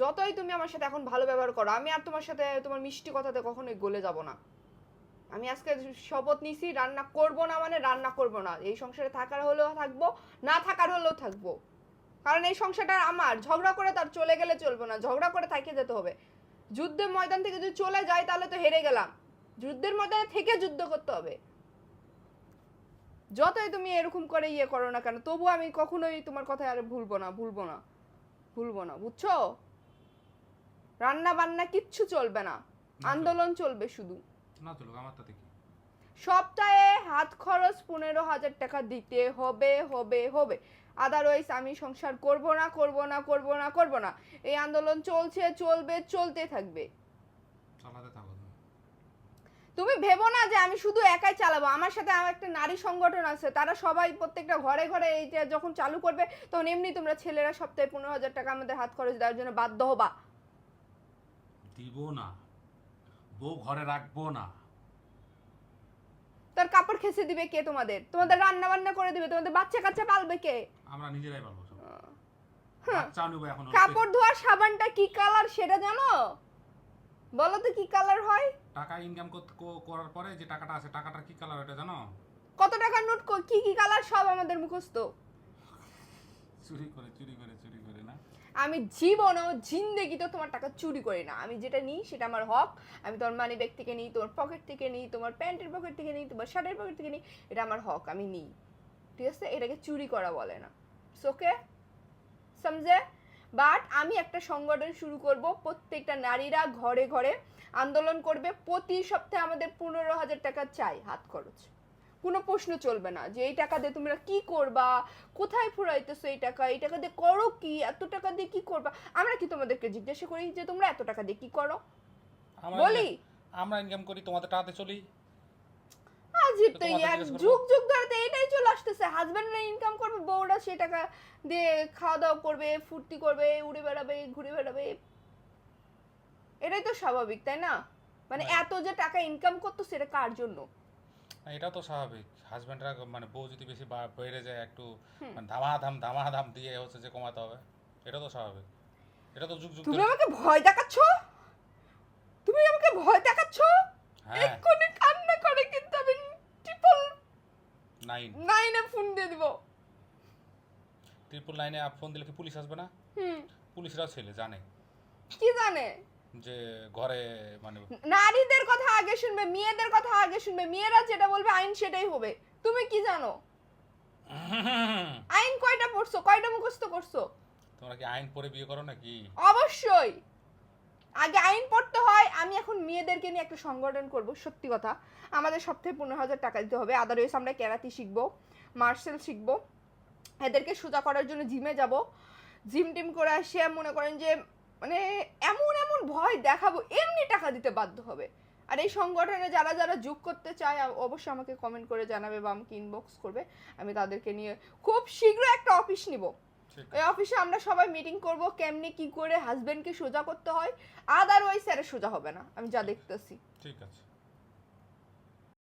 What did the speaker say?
যতই তুমি আমার সাথে এখন ভালো ব্যবহার করো, আমি আর তোমার সাথে, তোমার মিষ্টি কথাতে কখনোই গলে যাব না। আমি আজকে শপথ নিছি, রান্না করব না মানে রান্না করব না। এই সংসারে থাকার হলেও থাকব, না থাকার হলেও থাকব। কারণ এই সংসারটা আমার, ঝগড়া করে তার চলে গেলে চলবে না, ঝগড়া করে থাকে যেতে হবে। যুদ্ধের ময়দান থেকে যদি চলে যায় তাহলে তো হেরে গেলাম। যুদ্ধের ময়দানে থেকে যুদ্ধ করতে হবে। যতই তুমি এরকম করে ইয়ে করো না কেন তবু আমি কখনোই তোমার কথায় আর ভুলবো না ভুলবো না ভুলবো না, বুঝছ? রান্না বান্না কিচ্ছু চলবে না। আন্দোলন চলবে শুধু। না চলুক আমার তাতে কি? সপ্তাহে হাত খরচ পনেরো হাজার টাকা দিতে হবে হবে হবে। আদারওয়াইজ আমি সংসার করব না করব না করব না করব না। এই আন্দোলন চলছে চলবে চলতে থাকবে। তুমি। ভেবো না যে আমি শুধু একাই চালাবো। আমার সাথে আমার একটা নারী সংগঠন আছে তারা সবাই প্রত্যেকটা ঘরে ঘরে এইটা যখন চালু করবে তখন এমনি তোমরা ছেলেরা সপ্তাহে পনেরো হাজার টাকা আমাদের হাত খরচ দেওয়ার জন্য বাধ্য হবা। দিব না বউ ঘরে রাখব না। তার কাপড় খেসে দিবে কে তোমাদের? তোমাদের রান্না বান্না করে দিবে তোমাদের বাচ্চা কাচ্চা পালবে কে? আমরা নিজেরাই পারব সব। হ্যাঁ। বাচ্চা নেব এখন কাপড় ধোয়ার সাবানটা কি কালার সেটা জানো? বলো তো কি কালার হয়? টাকা ইনকাম করার পরে যে টাকাটা আছে টাকাটা কি কালার এটা জানো? কত টাকার নোট কি কি কালার সব আমাদের মুখস্থ। চুরি করে চুরি করে চুরি করে, না? আমি জীবনও জিন্দেগি তো তোমার টাকা চুরি করি না। আমি যেটা নিই সেটা আমার হক। আমি তোমার মানি ব্যাগ থেকে নিই, তোমার পকেট থেকে নিই, তোমার প্যান্টের পকেট থেকে নিই, তোমার শার্টের পকেট থেকে নিই, এটা আমার হক, আমি নিই। ঠিক আছে? এটাকে চুরি করা বলে না। ওকে সমঝে বাট আমি একটা সংগঠন শুরু করব, প্রত্যেকটা নারীরা ঘরে ঘরে আন্দোলন করবে, প্রতি সপ্তাহে আমাদের পনেরো হাজার টাকা চাই, হাত খরচ। কোনো প্রশ্ন চলবে না যে এই টাকা দিয়ে তোমরা কি করবা কোথায় ফুরাইতেছো এই টাকা এই টাকা দিয়ে করো কি এত টাকা দিয়ে কি করবা? আমরা কি তোমাদেরকে জিজ্ঞাসা করি যে তোমরা এত টাকা দিয়ে কি করো? বলি। আমরা ইনকাম করি তোমাদের টাকাতে চলি। আজিব তো ইয়ার যুগ যুগ ধরে তো এটাই চলে আসতেছে। হাজবেন্ডরা ইনকাম করবে বউরা সেই টাকা দিয়ে খাওয়া দাওয়া করবে ফুর্তি করবে উড়ে বেড়াবে ঘুরে বেড়াবে। এটাই তো স্বাভাবিক তাই না? মানে হ্যাঁ। এত যে টাকা ইনকাম করতো সেটা কার জন্য? না, এটাও তো স্বাভাবিক। হাজব্যান্ডরা মানে বউ যদি বেশি বা- বেড়ে যায় একটু মানে ধামাধাম ধামাধাম দিয়ে হচ্ছে যে কমাতে হবে এটা তো স্বাভাবিক। এটা তো যুগ যুগ তুমি ধরে আমাকে ভয় দেখাচ্ছ? তুমি আমাকে ভয় দেখাচ্ছ? হ্যাঁ। এক্ষুনি কান্না করে কিন্তু আমি ট্রিপল নাইন নাইনে ফোন দিয়ে দিব। ত্রিপুল লাইনে ফোন দিলে কি পুলিশ আসবে না? হুম। পুলিশরাও ছেলে জানে। কি জানে? যে ঘরে মানে নারীদের কথা আগে শুনবে মেয়েদের কথা আগে শুনবে মেয়েরা যেটা বলবে আইন সেটাই হবে। তুমি কি জানো? আইন কয়টা পড়ছো? কয়টা মুখস্থ করছ তোমরা কি আইন পড়ে বিয়ে করো নাকি? অবশ্যই। আগে আইন পড়তে হয় আমি এখন মেয়েদেরকে নিয়ে একটা সংগঠন করব সত্যি কথা। আমাদের সপ্তাহে পনেরো হাজার টাকা দিতে হবে। আদারওয়াইজ আমরা ক্যারাতি শিখব মার্শাল শিখব। এদেরকে সোজা করার জন্য জিমে যাব। জিম টিম করে আসে মনে করেন যে মানে এমন এমন ভয় দেখাবো এমনি টাকা দিতে বাধ্য হবে। আর এই সংগঠনে যারা যারা যোগ করতে চায় অবশ্যই আমাকে কমেন্ট করে জানাবে বা আমাকে ইনবক্স করবে। আমি তাদেরকে নিয়ে খুব শীঘ্র একটা অফিস নিব। এই অফিসে আমরা সবাই মিটিং করব কেমনে কি করে হাজবেন্ডকে সোজা করতে হয়। আদারওয়াইজ স্যারে সোজা হবে না। আমি যা দেখতেছি। ঠিক আছে।